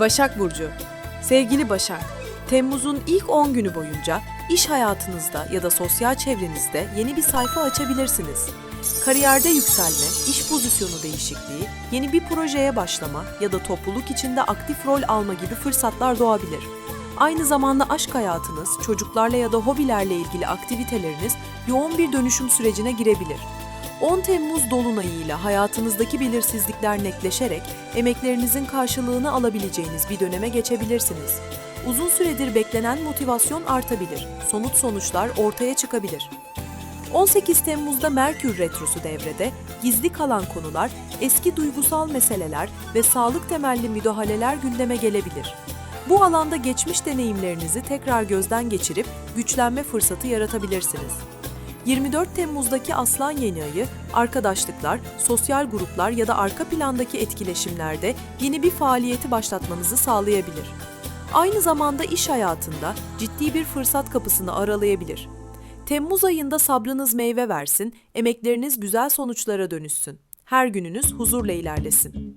Başak Burcu Sevgili Başak, Temmuz'un ilk 10 günü boyunca iş hayatınızda ya da sosyal çevrenizde yeni bir sayfa açabilirsiniz. Kariyerde yükselme, iş pozisyonu değişikliği, yeni bir projeye başlama ya da topluluk içinde aktif rol alma gibi fırsatlar doğabilir. Aynı zamanda aşk hayatınız, çocuklarla ya da hobilerle ilgili aktiviteleriniz yoğun bir dönüşüm sürecine girebilir. 10 Temmuz dolunayıyla hayatınızdaki belirsizlikler netleşerek emeklerinizin karşılığını alabileceğiniz bir döneme geçebilirsiniz. Uzun süredir beklenen motivasyon artabilir. Somut sonuçlar ortaya çıkabilir. 18 Temmuz'da Merkür Retrosu devrede gizli kalan konular, eski duygusal meseleler ve sağlık temelli müdahaleler gündeme gelebilir. Bu alanda geçmiş deneyimlerinizi tekrar gözden geçirip güçlenme fırsatı yaratabilirsiniz. 24 Temmuz'daki Aslan Yeni Ayı, arkadaşlıklar, sosyal gruplar ya da arka plandaki etkileşimlerde yeni bir faaliyeti başlatmanızı sağlayabilir. Aynı zamanda iş hayatında ciddi bir fırsat kapısını aralayabilir. Temmuz ayında sabrınız meyve versin, emekleriniz güzel sonuçlara dönüşsün. Her gününüz huzurla ilerlesin.